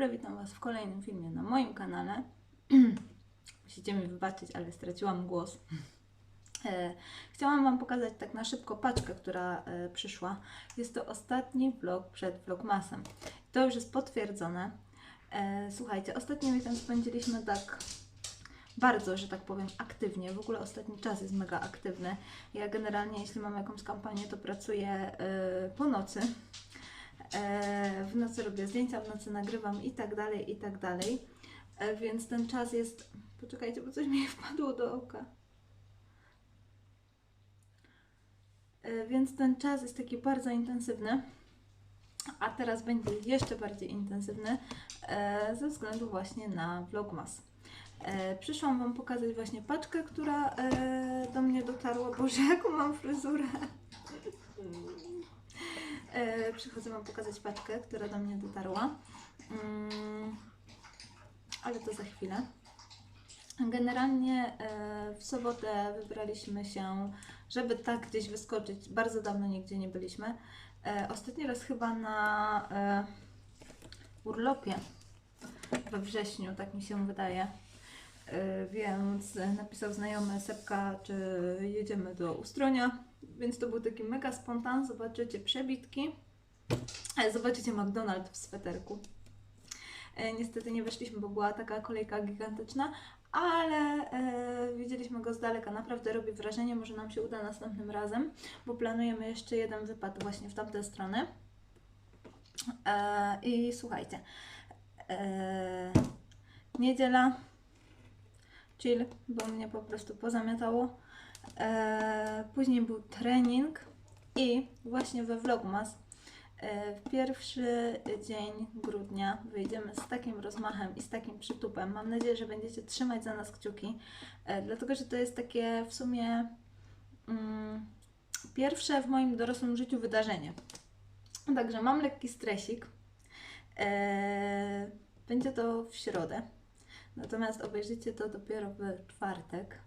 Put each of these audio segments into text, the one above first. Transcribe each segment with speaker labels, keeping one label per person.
Speaker 1: dobry, witam Was w kolejnym filmie na moim kanale. Musicie mi wybaczyć, ale straciłam głos. E, Chciałam Wam pokazać tak na szybko paczkę, która e, przyszła. Jest to ostatni vlog przed Vlogmasem. To już jest potwierdzone. E, Słuchajcie, ostatnio miesiąc spędziliśmy tak bardzo, że tak powiem, aktywnie. W ogóle ostatni czas jest mega aktywny. Ja generalnie, jeśli mam jakąś kampanię, to pracuję po nocy. E, w nocy robię zdjęcia, w nocy nagrywam i tak dalej, i tak dalej. E, Więc ten czas jest. Poczekajcie, bo coś mi wpadło do oka. E, Więc ten czas jest taki bardzo intensywny. A teraz będzie jeszcze bardziej intensywny ze względu właśnie na Vlogmas. Przyszłam Wam pokazać właśnie paczkę, która do mnie dotarła. Boże, jaką mam fryzurę! E, Przychodzę Wam pokazać paczkę, która do mnie dotarła. Mm, ale to za chwilę. Generalnie e, w sobotę wybraliśmy się, żeby tak gdzieś wyskoczyć. Bardzo dawno nigdzie nie byliśmy. E, Ostatni raz chyba na urlopie we wrześniu, tak mi się wydaje. Więc napisał znajomy Sepka, czy jedziemy do Ustronia. Więc to był taki mega spontan. Zobaczycie przebitki. E, Zobaczycie McDonald's w sweterku. E, Niestety nie weszliśmy, bo była taka kolejka gigantyczna, ale e, widzieliśmy go z daleka. Naprawdę robi wrażenie, może nam się uda następnym razem, bo planujemy jeszcze jeden wypad właśnie w tamtę stronę. E, I słuchajcie, e, niedziela, chill, bo mnie po prostu pozamiatało. E, później był trening i właśnie we Vlogmas E, W pierwszy dzień grudnia wyjdziemy z takim rozmachem i z takim przytupem. Mam nadzieję, że będziecie trzymać za nas kciuki, e, dlatego że to jest takie w sumie mm, pierwsze w moim dorosłym życiu wydarzenie. Także mam lekki stresik. Będzie to w środę, natomiast obejrzycie to dopiero w czwartek,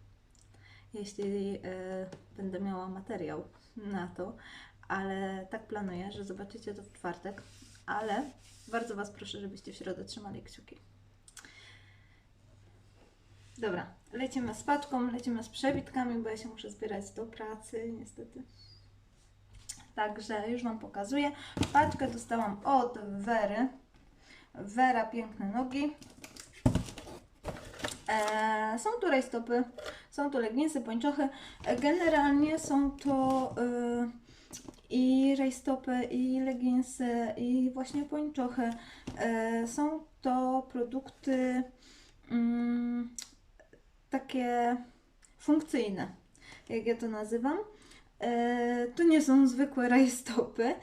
Speaker 1: jeśli e, będę miała materiał na to ale tak planuję, że zobaczycie to w czwartek, ale bardzo Was proszę, żebyście w środę trzymali kciuki. Dobra, lecimy z paczką, lecimy z przebitkami, bo ja się muszę zbierać do pracy, niestety. Także już Wam pokazuję. Paczkę dostałam od Wery. Wera Piękne Nogi. E, są tu rajstopy, są tu leginsy, pończochy. E, generalnie są to... E, i rajstopy, i leginsy, i właśnie pończochy. E, są to produkty mm, takie funkcyjne, jak ja to nazywam. E, to nie są zwykłe rajstopy,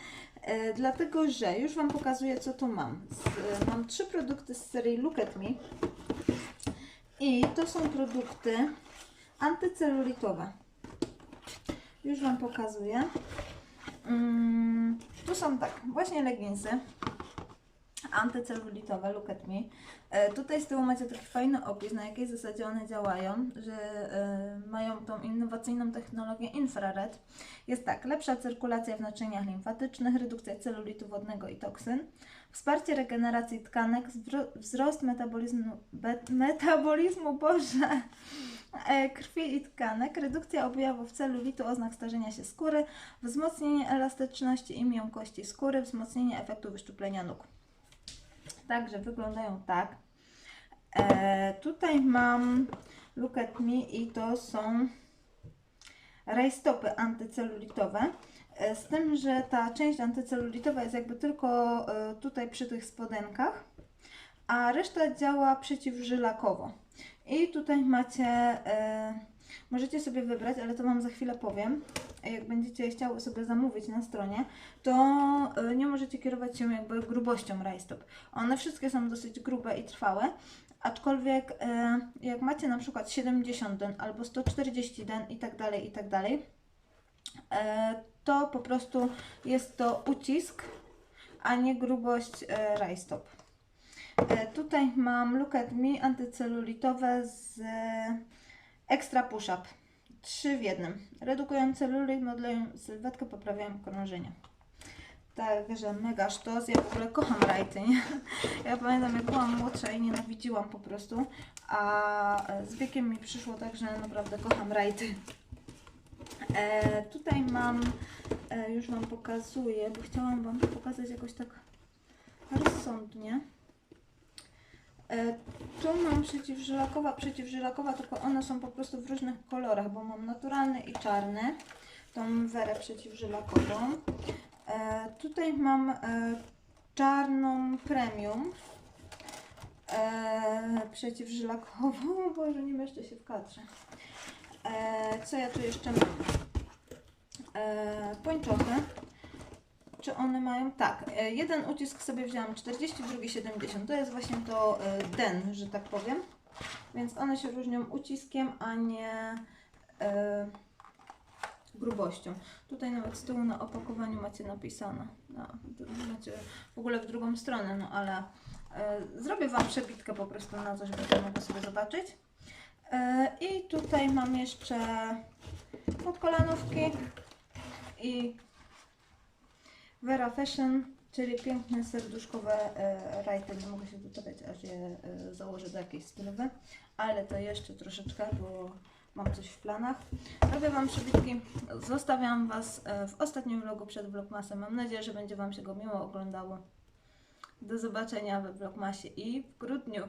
Speaker 1: dlatego że już Wam pokazuję, co tu mam. Z, mam trzy produkty z serii Look at Me i to są produkty antycelulitowe. Już Wam pokazuję. Mm, tu są tak, właśnie leginsy antycelulitowe, look at me. E, tutaj z tyłu macie taki fajny opis, na jakiej zasadzie one działają, że e, mają tą innowacyjną technologię infrared. Jest tak, lepsza cyrkulacja w naczyniach limfatycznych, redukcja celulitu wodnego i toksyn, wsparcie regeneracji tkanek, wzrost metabolizmu, metabolizmu, Boże, e, krwi i tkanek, redukcja objawów celulitu, oznak starzenia się skóry, wzmocnienie elastyczności i miękkości skóry, wzmocnienie efektu wyszczuplenia nóg. Także wyglądają tak. E, tutaj mam Look at Me i to są rajstopy antycelulitowe. E, z tym, że ta część antycelulitowa jest jakby tylko e, tutaj przy tych spodenkach, a reszta działa przeciwżylakowo. I tutaj macie, e, możecie sobie wybrać, ale to Wam za chwilę powiem. Jak będziecie chciały sobie zamówić na stronie, to nie możecie kierować się jakby grubością rajstop. One wszystkie są dosyć grube i trwałe, aczkolwiek jak macie na przykład 70 den albo 140 den i tak dalej, i tak dalej, to po prostu jest to ucisk, a nie grubość e, rajstop. E, Tutaj mam Look at Me antycelulitowe z e, Extra Push-Up. Trzy w jednym. Redukują celulit, modlują sylwetkę, poprawiają krążenie. Także mega sztos. Ja w ogóle kocham rajty, nie? Ja pamiętam jak byłam młodsza i nienawidziłam po prostu, a z wiekiem mi przyszło tak, że naprawdę kocham rajty. E, tutaj mam, e, już Wam pokazuję, bo chciałam Wam pokazać jakoś tak rozsądnie. E, tu mam przeciwżylakowa, przeciwżylakowa, tylko one są po prostu w różnych kolorach, bo mam naturalny i czarny, tą werę przeciwżylakową. E, tutaj mam e, czarną premium e, przeciwżylakową, Boże, nie mieszczę się w kadrze. E, co ja tu jeszcze mam? E, pończochy. Czy one mają? Tak, e, jeden ucisk sobie wzięłam 40, drugi 70. To jest właśnie to e, den, że tak powiem. Więc one się różnią uciskiem, a nie e, grubością. Tutaj nawet z tyłu na opakowaniu macie napisane. No, macie w ogóle w drugą stronę, no ale e, zrobię Wam przebitkę po prostu na to, żebyście mogli sobie zobaczyć. E, I tutaj mam jeszcze podkolanówki i Vera Fashion, czyli piękne serduszkowe e, rajty. Nie mogę się doczekać, aż je e, założę do jakiejś stylowy, ale to jeszcze troszeczkę, bo mam coś w planach. Robię Wam przebitki, zostawiam Was w ostatnim vlogu przed vlogmasem. Mam nadzieję, że będzie Wam się go miło oglądało. Do zobaczenia we vlogmasie i w grudniu.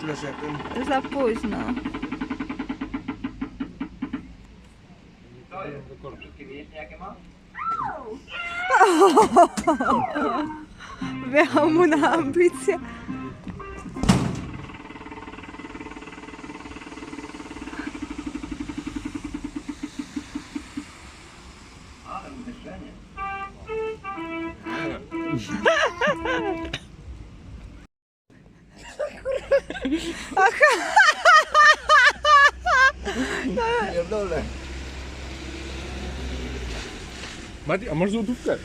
Speaker 2: tyle rzepy.
Speaker 1: não. późno. To jest. Wszystkie
Speaker 2: Pierdolę.
Speaker 3: Mati, a masz złotówkę?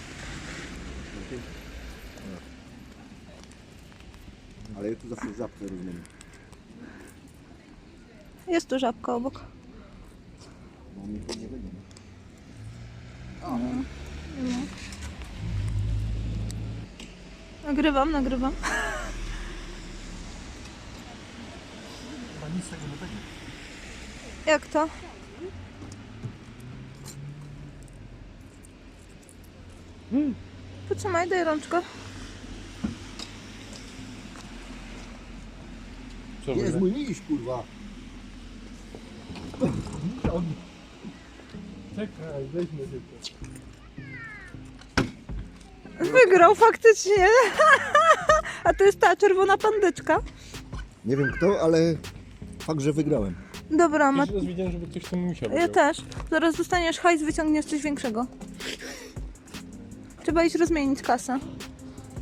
Speaker 2: Ale ja tu zawsze żabkę rozumiem.
Speaker 1: Jest tu żabka obok.
Speaker 2: Bo mi to nie będzie.
Speaker 1: Nagrywam, nagrywam.
Speaker 2: Chyba nic z tego nie będzie.
Speaker 1: Jak to? Potrzymaj, daj rączkę.
Speaker 3: Co
Speaker 2: Jest mój miś, kurwa.
Speaker 3: Czekaj, weźmy tylko.
Speaker 1: Wygrał faktycznie. A to jest ta czerwona pandyczka.
Speaker 2: Nie wiem kto, ale fakt, że wygrałem.
Speaker 1: Dobra, ma...
Speaker 3: Pierwszy raz widziałem, żeby ktoś tam musiał
Speaker 1: ja też. Zaraz dostaniesz hajs, wyciągniesz coś większego. Trzeba iść rozmienić kasę.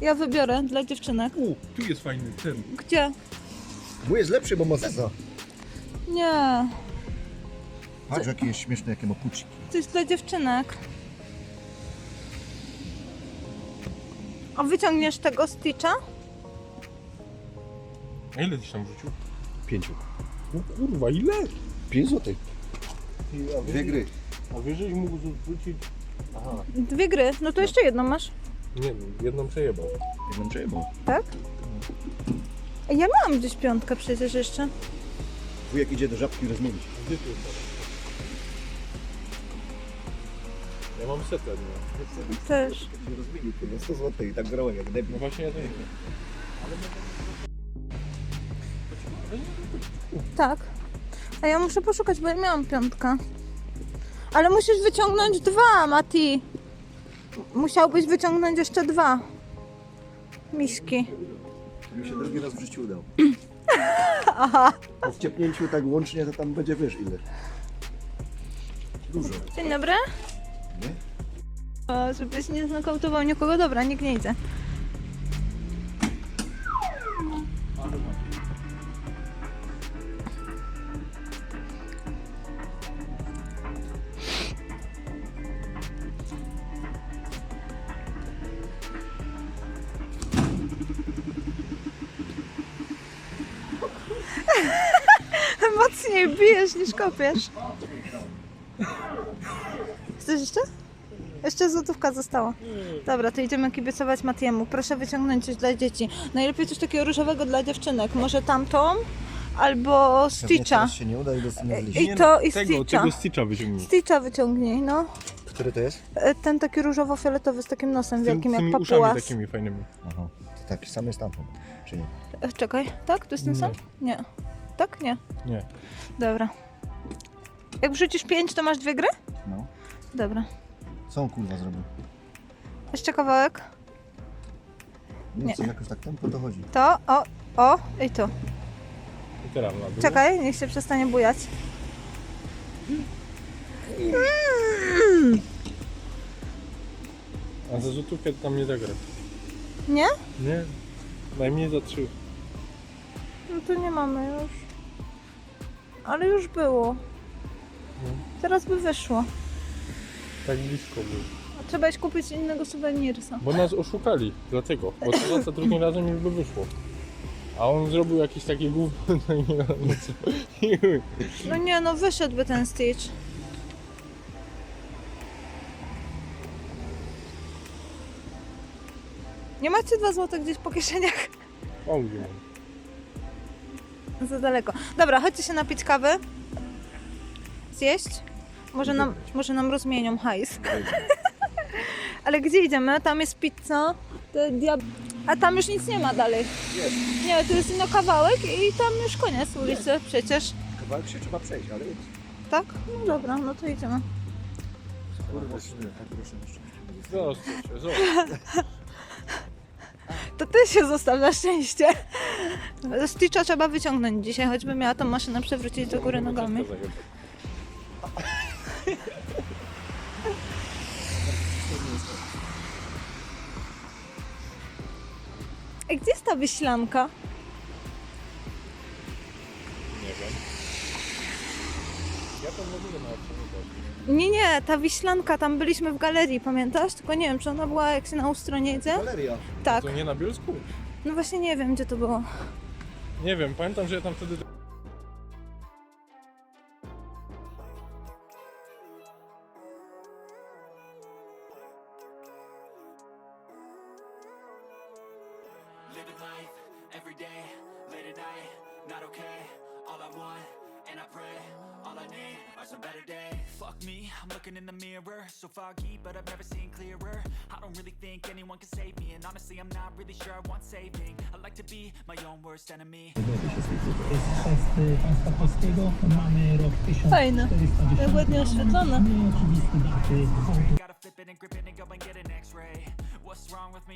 Speaker 1: Ja wybiorę dla dziewczynek.
Speaker 3: U, tu jest fajny ten.
Speaker 1: Gdzie?
Speaker 2: Mój jest lepszy, bo ma sesa.
Speaker 1: Nie,
Speaker 2: Patrz jakie jest śmieszne, jakie ma puciki.
Speaker 1: to jest dla dziewczynek. A wyciągniesz tego Stitcha?
Speaker 3: A ile tyś tam wrzucił?
Speaker 2: Pięciu.
Speaker 3: O kurwa, ile?
Speaker 2: Pięć złotych.
Speaker 3: Ty, A
Speaker 2: Dwie gry.
Speaker 3: A wyżej mógł wrzucić... Aha,
Speaker 1: Dwie gry, no to jeszcze jedną masz,
Speaker 3: nie wiem, jedną przejebał.
Speaker 2: Jedną trzeba.
Speaker 1: tak? Ja mam gdzieś piątkę przecież jeszcze.
Speaker 2: Wujek idzie do żabki rozmienić.
Speaker 3: Gdzie ty jest? Ja mam setę, nie?
Speaker 1: Też.
Speaker 2: Się rozmienił, kurwa, 100 złotych i tak grałem jak
Speaker 3: No
Speaker 2: debil.
Speaker 3: właśnie ja też.
Speaker 1: Tak. A ja muszę poszukać, bo ja miałam piątkę. Ale musisz wyciągnąć dwa, Mati. Musiałbyś wyciągnąć jeszcze dwa. Miśki.
Speaker 2: Mi się drugi raz w życiu udał.
Speaker 1: Aha.
Speaker 2: Po wciepnięciu tak łącznie to tam będzie wiesz ile. Dużo.
Speaker 1: Dzień dobry.
Speaker 2: Nie?
Speaker 1: O, żebyś nie znokautował nikogo. Dobra, nikt nie idzie. Mocniej bijesz niż kopiesz. Chcesz jeszcze? Jeszcze złotówka została. Dobra, to idziemy kibicować Matiemu. Proszę wyciągnąć coś dla dzieci. Najlepiej coś takiego różowego dla dziewczynek. Może tamtą albo Stitcha.
Speaker 2: się nie uda i.
Speaker 1: I to i
Speaker 3: Tego,
Speaker 1: Stitcha.
Speaker 3: tego Stitcha wyciągnij.
Speaker 1: Stitcha wyciągnij, no.
Speaker 2: Który to jest?
Speaker 1: E, Ten taki różowo-fioletowy z takim nosem
Speaker 3: Z tym-
Speaker 1: wielkim
Speaker 3: z
Speaker 1: jak
Speaker 3: uszami
Speaker 1: papułas.
Speaker 3: takimi fajnymi.
Speaker 2: Aha. To taki sam jest tamten, czy nie?
Speaker 1: E, Czekaj, tak? To jest ten
Speaker 3: Nie.
Speaker 1: sam? Nie. Tak? Nie.
Speaker 3: Nie.
Speaker 1: Dobra. Jak wrzucisz pięć, to masz dwie gry?
Speaker 2: No.
Speaker 1: Dobra.
Speaker 2: Co on kurwa zrobił?
Speaker 1: Jeszcze kawałek.
Speaker 2: Nie,
Speaker 1: Nie.
Speaker 2: Co, jakoś tak tempo to chodzi.
Speaker 1: To, o, o i tu.
Speaker 3: I teraz na dół.
Speaker 1: Czekaj, niech się przestanie bujać.
Speaker 3: A za złotówkę to tam nie zagra.
Speaker 1: Nie?
Speaker 3: Nie. Najmniej za trzy.
Speaker 1: No to nie mamy już. Ale już było. Teraz by wyszło.
Speaker 3: Tak blisko był.
Speaker 1: Trzeba iść kupić innego suwenirsa.
Speaker 3: Bo nas oszukali, dlatego. Bo to za drugim razem już by wyszło. A on zrobił jakieś takie gówno, no i nie.
Speaker 1: No nie, no wyszedłby ten Stitch. Nie macie dwa złote gdzieś po kieszeniach?
Speaker 3: O, mam.
Speaker 1: Za daleko. Dobra, chodźcie się napić kawy. Zjeść? Może nam, może nam rozmienią hajs. Ale gdzie idziemy? Tam jest pizza. Te. A tam już nic nie ma dalej. Nie, tu jest ino kawałek i tam już koniec ulicy przecież.
Speaker 2: Kawałek się trzeba przejść, ale jest.
Speaker 1: Tak? No dobra, no to idziemy.
Speaker 2: Kurwa, tak proszę.
Speaker 3: Zostaw się, zostaw.
Speaker 1: To ty się zostaw na szczęście. Stitcha trzeba wyciągnąć dzisiaj, choćby miała tą maszynę przewrócić do góry nogami. Ej, gdzie jest ta wyślanka?
Speaker 3: Nie patrzę.
Speaker 1: Nie, nie, ta wiślanka, tam byliśmy w galerii, pamiętasz? Tylko nie wiem, czy ona była jak się na ustronie idzie?
Speaker 2: Galeria.
Speaker 1: Tak.
Speaker 3: To nie na Bielsku?
Speaker 1: No właśnie nie wiem, gdzie to było.
Speaker 3: Nie wiem, pamiętam, że ja tam wtedy...
Speaker 4: some better. Fuck me, I'm looking in the mirror, so foggy, but I've never seen clearer. I don't really think anyone can save me, and honestly, I'm not really sure I want saving. I like to be my own worst enemy.
Speaker 5: jest państwa polskiego. Mamy rok
Speaker 1: Fajne. Ładnie oświetlone.
Speaker 5: Nieoczywiste daty.
Speaker 4: Gotta flip it and grip it and go and get an x-ray. What's wrong with me?